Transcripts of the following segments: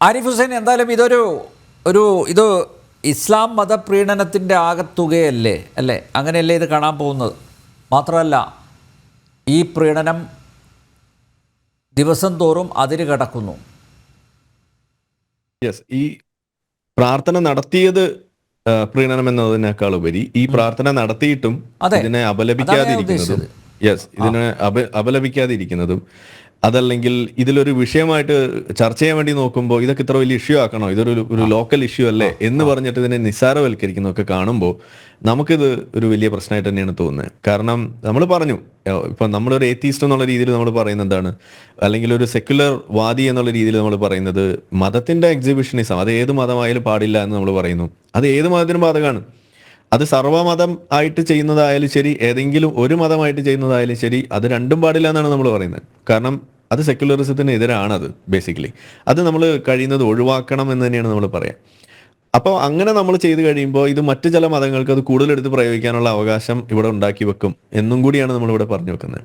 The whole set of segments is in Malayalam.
ആരിഫ് ഹുസൈൻ എന്തായാലും ഇതൊരു ഒരു ഇത് ഇസ്ലാം മതപ്രീണനത്തിന്റെ ആകത്തുകയല്ലേ? അല്ലേ? അങ്ങനെയല്ലേ ഇത് കാണാൻ പോകുന്നത്? മാത്രമല്ല ഈ പ്രീണനം ദിവസം തോറും അതിര് കടക്കുന്നു. യെസ് ഈ പ്രാർത്ഥന നടത്തിയത് പ്രീണനം എന്നതിനേക്കാൾ ഉപരി ഈ പ്രാർത്ഥന നടത്തിയിട്ടും അതെ. ഇതിനെ അപലപിക്കാതിരിക്കുന്നതും യെസ് ഇതിനെ അപ അപലപിക്കാതിരിക്കുന്നതും അതല്ലെങ്കിൽ ഇതിലൊരു വിഷയമായിട്ട് ചർച്ച ചെയ്യാൻ വേണ്ടി നോക്കുമ്പോൾ ഇതൊക്കെ ഇത്ര വലിയ ഇഷ്യൂ ആക്കണോ? ഇതൊരു ഒരു ലോക്കൽ ഇഷ്യൂ അല്ലേ? എന്ന് പറഞ്ഞിട്ട് ഇതിനെ നിസ്സാരവൽക്കരിക്കുന്നതൊക്കെ കാണുമ്പോൾ നമുക്കിത് ഒരു വലിയ പ്രശ്നമായിട്ട് തന്നെയാണ് തോന്നുന്നത്. കാരണം നമ്മൾ പറഞ്ഞു ഇപ്പൊ നമ്മളൊരു ഏത്തീസ്റ്റ് എന്നുള്ള രീതിയിൽ നമ്മൾ പറയുന്നത് എന്താണ് അല്ലെങ്കിൽ ഒരു സെക്യുലർ വാദി എന്നുള്ള രീതിയിൽ നമ്മൾ പറയുന്നത് മതത്തിന്റെ എക്സിബിഷനിസം അത് ഏത് മതമായാലും പാടില്ല എന്ന് നമ്മൾ പറയുന്നു. അത് ഏത് മതത്തിനും ബാധകമാണ്. അത് സർവമതം ആയിട്ട് ചെയ്യുന്നതായാലും ശരി ഏതെങ്കിലും ഒരു മതമായിട്ട് ചെയ്യുന്നതായാലും ശരി അത് രണ്ടും പാടില്ല എന്നാണ് നമ്മൾ പറയുന്നത്. കാരണം അത് സെക്യുലറിസത്തിന് എതിരാണത് ബേസിക്കലി അത് നമ്മൾ കഴിയുന്നത് ഒഴിവാക്കണം എന്ന് തന്നെയാണ് നമ്മൾ പറയാം. അപ്പോൾ അങ്ങനെ നമ്മൾ ചെയ്തു കഴിയുമ്പോൾ ഇത് മറ്റു ചില മതങ്ങൾക്ക് അത് കൂടുതലെടുത്ത് പ്രയോഗിക്കാനുള്ള അവകാശം ഇവിടെ ഉണ്ടാക്കി വെക്കും എന്നും കൂടിയാണ് നമ്മളിവിടെ പറഞ്ഞു വെക്കുന്നത്.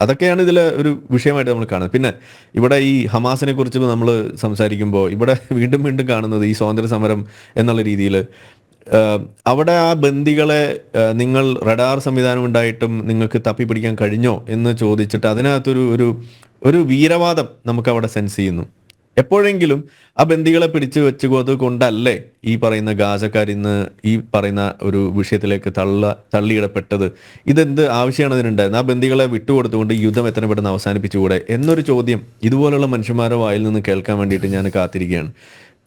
അതൊക്കെയാണ് ഇതിൽ ഒരു വിഷയമായിട്ട് നമ്മൾ കാണുന്നത്. പിന്നെ ഇവിടെ ഈ ഹമാസിനെ കുറിച്ച് നമ്മൾ സംസാരിക്കുമ്പോൾ ഇവിടെ വീണ്ടും വീണ്ടും കാണുന്നത് ഈ സ്വാതന്ത്ര്യ സമരം എന്നുള്ള രീതിയിൽ അവിടെ ആ ബന്ദികളെ നിങ്ങൾ റഡാർ സംവിധാനം ഉണ്ടായിട്ടും നിങ്ങൾക്ക് തപ്പി പിടിക്കാൻ കഴിഞ്ഞോ എന്ന് ചോദിച്ചിട്ട് അതിനകത്തൊരു ഒരു ഒരു വീരവാദം നമുക്ക് അവിടെ സെൻസ് ചെയ്യുന്നു. എപ്പോഴെങ്കിലും ആ ബന്ദികളെ പിടിച്ചു വെച്ചുകൊണ്ട് കൊണ്ടല്ലേ ഈ പറയുന്ന ഗാസക്കാർ ഇന്ന് ഈ പറയുന്ന ഒരു വിഷയത്തിലേക്ക് തള്ള തള്ളിയിടപ്പെട്ടത്? ഇതെന്ത് ആവശ്യമാണ് ഇതിനുണ്ടായിരുന്നത് ആ ബന്ദികളെ വിട്ടുകൊടുത്തുകൊണ്ട് യുദ്ധം എത്ര പെട്ടെന്ന് അവസാനിപ്പിച്ചുകൂടെ? എന്നൊരു ചോദ്യം ഇതുപോലുള്ള മനുഷ്യന്മാരുടെ വായിൽ നിന്ന് കേൾക്കാൻ വേണ്ടിയിട്ട് ഞാൻ കാത്തിരിക്കുകയാണ്.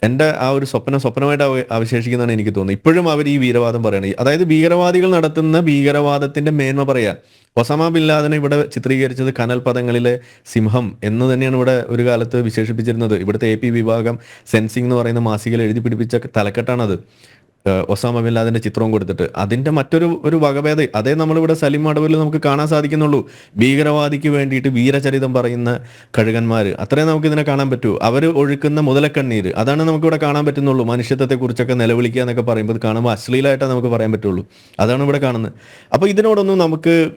എന്റെ ആ ഒരു സ്വപ്നം സ്വപ്നമായിട്ട് അവ- അവശേഷിക്കുന്നതാണ് എനിക്ക് തോന്നുന്നത്. ഇപ്പോഴും അവർ ഈ വീരവാദം പറയണം. അതായത് ഭീകരവാദികൾ നടത്തുന്ന ഭീകരവാദത്തിന്റെ മേന്മ പറയാ ഒസാമ ബിൻ ലാദനെ ഇവിടെ ചിത്രീകരിച്ചത് കനൽ പദങ്ങളിലെ സിംഹം എന്ന് തന്നെയാണ് ഇവിടെ ഒരു കാലത്ത് വിശേഷിപ്പിച്ചിരുന്നത്. ഇവിടുത്തെ എ പി വിഭാഗം സെൻസിംഗ് എന്ന് പറയുന്ന മാസികയിൽ എഴുതി പിടിപ്പിച്ച തലക്കെട്ടാണത്. ഒസാമ ബിൻ ലാദന്റെ ചിത്രവും കൊടുത്തിട്ട്. അതിന്റെ മറ്റൊരു ഒരു വകഭേദ അതേ നമ്മളിവിടെ സലിം അടവിൽ നമുക്ക് കാണാൻ സാധിക്കുന്നുള്ളൂ. ഭീകരവാദിക്ക് വേണ്ടിയിട്ട് വീരചരിതം പറയുന്ന കഴുകന്മാർ അത്രേ നമുക്ക് ഇതിനെ കാണാൻ പറ്റൂ. അവർ ഒഴുക്കുന്ന മുതലക്കണ്ണീര്. അതാണ് നമുക്കിവിടെ കാണാൻ പറ്റുന്നുള്ളൂ. മനുഷ്യത്വത്തെ കുറിച്ചൊക്കെ നിലവിളിക്കുക എന്നൊക്കെ പറയുമ്പോൾ കാണുമ്പോൾ അശ്ലീലമായിട്ടേ നമുക്ക് പറയാൻ പറ്റുള്ളൂ. അതാണ് ഇവിടെ കാണുന്നത്. അപ്പോൾ ഇതിനോടൊന്നും നമുക്ക്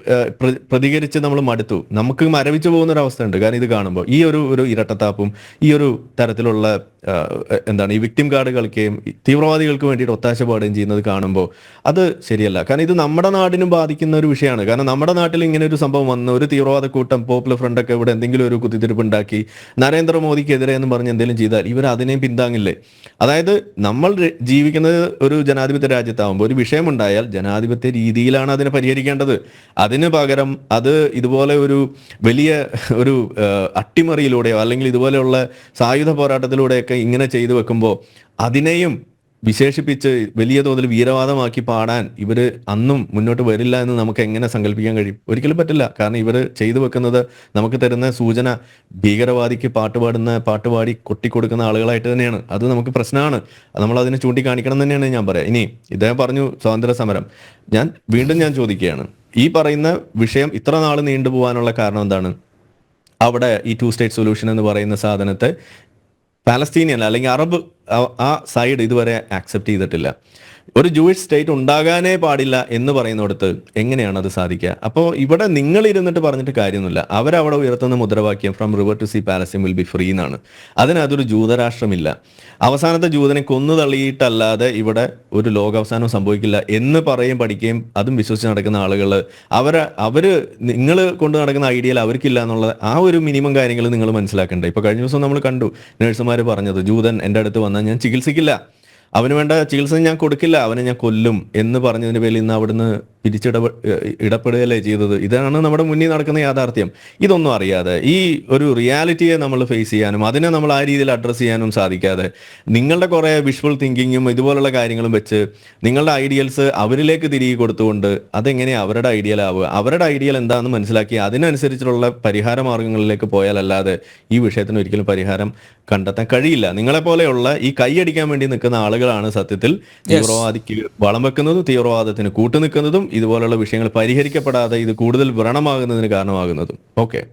പ്രതികരിച്ച് നമ്മൾ മടുത്തു. നമുക്ക് മരവിച്ചു പോകുന്ന ഒരു അവസ്ഥ ഉണ്ട് കാരണം ഇത് കാണുമ്പോൾ ഈ ഒരു ഒരു ഇരട്ടത്താപ്പും ഈ ഒരു തരത്തിലുള്ള എന്താണ് ഈ വിക്ടിം കാർഡ് കളിക്കുകയും തീവ്രവാദികൾക്ക് വേണ്ടിയിട്ട് ഒത്താശ പാടുകയും ചെയ്യുന്നത് കാണുമ്പോൾ അത് ശരിയല്ല. കാരണം ഇത് നമ്മുടെ നാടിനും ബാധിക്കുന്ന ഒരു വിഷയമാണ്. കാരണം നമ്മുടെ നാട്ടിൽ ഇങ്ങനെ ഒരു സംഭവം വന്ന് ഒരു തീവ്രവാദ കൂട്ടം പോപ്പുലർ ഫ്രണ്ട് ഒക്കെ ഇവിടെ എന്തെങ്കിലും ഒരു കുത്തിത്തിരിപ്പ് ഉണ്ടാക്കി നരേന്ദ്രമോദിക്കെതിരെ എന്ന് പറഞ്ഞ് എന്തെങ്കിലും ചെയ്താൽ ഇവർ അതിനെയും പിന്താങ്ങില്ലേ? അതായത് നമ്മൾ ജീവിക്കുന്നത് ഒരു ജനാധിപത്യ രാജ്യത്താവുമ്പോൾ ഒരു വിഷയമുണ്ടായാൽ ജനാധിപത്യ രീതിയിലാണ് അതിനെ പരിഹരിക്കേണ്ടത്. അതിന് പകരം അത് ഇതുപോലെ ഒരു വലിയ ഒരു അട്ടിമറിയിലൂടെയോ അല്ലെങ്കിൽ ഇതുപോലെയുള്ള സായുധ പോരാട്ടത്തിലൂടെയൊക്കെ ഇങ്ങനെ ചെയ്തു വെക്കുമ്പോൾ അതിനെയും വിശേഷിപ്പിച്ച് വലിയ തോതിൽ വീരവാദമാക്കി പാടാൻ ഇവർ അന്നും മുന്നോട്ട് വരില്ല എന്ന് നമുക്ക് എങ്ങനെ സങ്കല്പിക്കാൻ കഴിയും? ഒരിക്കലും പറ്റില്ല. കാരണം ഇവർ ചെയ്തു വെക്കുന്നത് നമുക്ക് തരുന്ന സൂചന ഭീകരവാദിക്ക് പാട്ടുപാടുന്ന പാട്ടുപാടി കൊട്ടിക്കൊടുക്കുന്ന ആളുകളായിട്ട് തന്നെയാണ്. അത് നമുക്ക് പ്രശ്നമാണ്. നമ്മൾ അതിനെ ചൂണ്ടിക്കാണിക്കണം തന്നെയാണ് ഞാൻ പറയാം. ഇനി ഇദ്ദേഹം പറഞ്ഞു സ്വാതന്ത്ര്യ സമരം. ഞാൻ വീണ്ടും ഞാൻ ചോദിക്കുകയാണ്. ഈ പറയുന്ന വിഷയം ഇത്ര നാൾ നീണ്ടുപോകാനുള്ള കാരണം എന്താണ്? അവിടെ ഈ ടു സ്റ്റേറ്റ് സൊല്യൂഷൻ എന്ന് പറയുന്ന സാധനത്തെ പാലസ്തീനിയൻ അല്ലെങ്കിൽ അറബ് ആ- സൈഡ് ഇതുവരെ ആക്സെപ്റ്റ് ചെയ്തിട്ടില്ല. ഒരു ജൂയിഷ് സ്റ്റേറ്റ് ഉണ്ടാകാനേ പാടില്ല എന്ന് പറയുന്നിടത്ത് എങ്ങനെയാണ് അത് സാധിക്കുക? അപ്പോൾ ഇവിടെ നിങ്ങൾ ഇരുന്നിട്ട് പറഞ്ഞിട്ട് കാര്യമൊന്നുമില്ല. അവരവിടെ ഉയർത്തുന്ന മുദ്രാവാക്യം from river to sea Palestine will be free എന്നാണ്. അതിനതൊരു ജൂതരാഷ്ട്രമില്ല. അവസാനത്തെ ജൂതനെ കൊന്നു തള്ളിയിട്ടല്ലാതെ ഇവിടെ ഒരു ലോകാവസാനം സംഭവിക്കില്ല എന്ന് പറയും പഠിക്കുകയും അതും വിശ്വസിച്ച് നടക്കുന്ന ആളുകൾ അവർ അവർ നിങ്ങൾ കൊണ്ട് നടക്കുന്ന ഐഡിയൽ അവർക്കില്ല എന്നുള്ള ആ ഒരു മിനിമം കാര്യങ്ങൾ നിങ്ങൾ മനസ്സിലാക്കണ്ടേ. ഇപ്പൊ കഴിഞ്ഞ ദിവസം നമ്മൾ കണ്ടു നഴ്സുമാർ പറഞ്ഞത് ജൂതൻ എന്റെ അടുത്ത് വന്നാൽ ഞാൻ ചികിത്സിക്കില്ല. അവന് വേണ്ട ചികിത്സ ഞാൻ കൊടുക്കില്ല അവനെ ഞാൻ കൊല്ലും എന്ന് പറഞ്ഞതിന്റെ പേരിൽ ഇന്ന് അവിടുന്ന് തിരിച്ചിടപ ഏഹ് ഇടപെടുകയല്ലേ ചെയ്തത്? ഇതാണ് നമ്മുടെ മുന്നിൽ നടക്കുന്ന യാഥാർത്ഥ്യം. ഇതൊന്നും അറിയാതെ ഈ ഒരു റിയാലിറ്റിയെ നമ്മൾ ഫേസ് ചെയ്യാനും അതിനെ നമ്മൾ ആ രീതിയിൽ അഡ്രസ്സ് ചെയ്യാനും സാധിക്കാതെ നിങ്ങളുടെ കുറേ വിഷ്വൽ തിങ്കിങ്ങും ഇതുപോലുള്ള കാര്യങ്ങളും വെച്ച് നിങ്ങളുടെ ഐഡിയൽസ് അവരിലേക്ക് തിരികെ കൊടുത്തുകൊണ്ട് അതെങ്ങനെ അവരുടെ ഐഡിയൽ ആവുക? അവരുടെ ഐഡിയൽ എന്താണെന്ന് മനസ്സിലാക്കി അതിനനുസരിച്ചുള്ള പരിഹാര മാർഗങ്ങളിലേക്ക് പോയാലല്ലാതെ ഈ വിഷയത്തിന് ഒരിക്കലും പരിഹാരം കണ്ടെത്താൻ കഴിയില്ല. നിങ്ങളെപ്പോലെയുള്ള ഈ കൈയടിക്കാൻ വേണ്ടി നിൽക്കുന്ന ആളുകളാണ് സത്യത്തിൽ തീവ്രവാദിക്ക് വളം വെക്കുന്നതും തീവ്രവാദത്തിന് കൂട്ടുനിൽക്കുന്നതും ഇതുപോലുള്ള വിഷയങ്ങൾ പരിഹരിക്കപ്പെടാതെ ഇത് കൂടുതൽ വ്രണമാകുന്നതിന് കാരണമാകുന്നതും. ഓക്കെ.